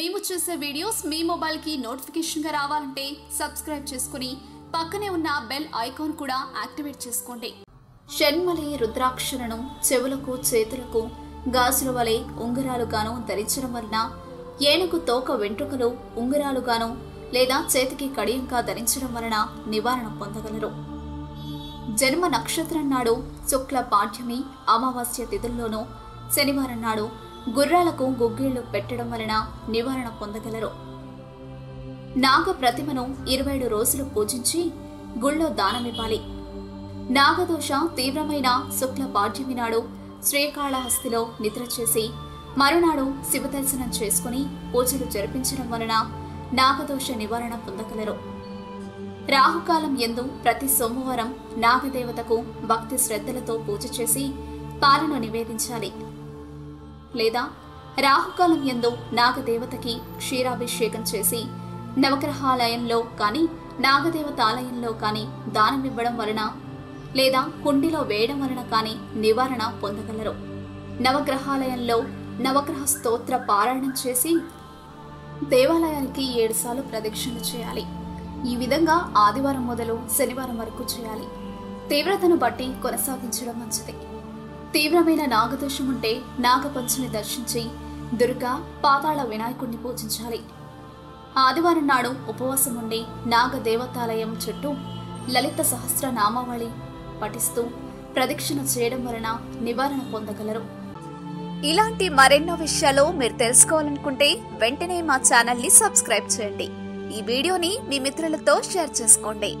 మేము చేసే వీడియోస్ మీ మొబైల్కి నోటిఫికేషన్గా రావాలంటే సబ్స్క్రైబ్ చేసుకుని పక్కనే ఉన్న బెల్ ఐకాన్ కూడా యాక్టివేట్ చేసుకోండి. షణ్మలి రుద్రాక్షలను చెవులకు చేతులకు గాజుల వలె ఉంగరాలుగాను ధరించడం వలన ఏనుగు తోక వెంట్రుకలు ఉంగరాలుగాను లేదా చేతికి కడియంగా ధరించడం వలన నివారణ పొందగలరు. జన్మ నక్షత్రం నాడు శుక్ల పాఠ్యమి అమావాస్య తిథుల్లోనూ శనివారం నాడు గుర్రాలకు గుగ్గిళ్ళు పెట్టడం వలన నివారణ పొందగలరు. నాగ ప్రతిమను ఇరవై ఏడు రోజులు పూజించి గుళ్ళో దానమివ్వాలి. నాగదోష తీవ్రమైన శుక్ల పాఠ్యమి నాడు శ్రీకాళహస్తిలో నిద్ర చేసి మరునాడు శివదర్శనం చేసుకుని పూజలు జరిపించడం వలన నాగదోష నివారణ పొందగలరు. రాహుకాలం ఎందు ప్రతి సోమవారం నాగదేవతకు భక్తి శ్రద్ధలతో పూజ చేసి పాలను నివేదించాలి. లేదా రాహుకాలం ఎందు నాగదేవతకి క్షీరాభిషేకం చేసి నవగ్రహాలయంలో కానీ నాగదేవత ఆలయంలో కానీ దానమివ్వడం వలన లేదా కుండిలో వేయడం వలన కానీ నివారణ పొందగలరు. నవగ్రహాలయంలో నవగ్రహ స్తోత్ర పారాయణం చేసి దేవాలయానికి ఏడుసార్లు ప్రదక్షిణలు చేయాలి. ఈ విధంగా ఆదివారం మొదలు శనివారం వరకు చేయాలి. తీవ్రతను బట్టి కొనసాగించడం మంచిది. తీవ్రమైన నాగదోషం ఉంటే నాగపంచమి దర్శించి దుర్గా పాతాళ వినాయకుడిని పూజించాలి. ఆదివారం నాడు ఉపవాసం ఉండి నాగ దేవతాలయం చుట్టూ లలిత సహస్ర నామావళి పఠిస్తూ ప్రదక్షిణ చేయడం వలన నివారణ పొందగలరు. ఇలాంటి మరెన్నో విషయాలు మీరు తెలుసుకోవాలనుకుంటే వెంటనే మా ఛానల్ని సబ్స్క్రైబ్ చేయండి. ఈ వీడియోని మీ మిత్రులతో షేర్ చేసుకోండి.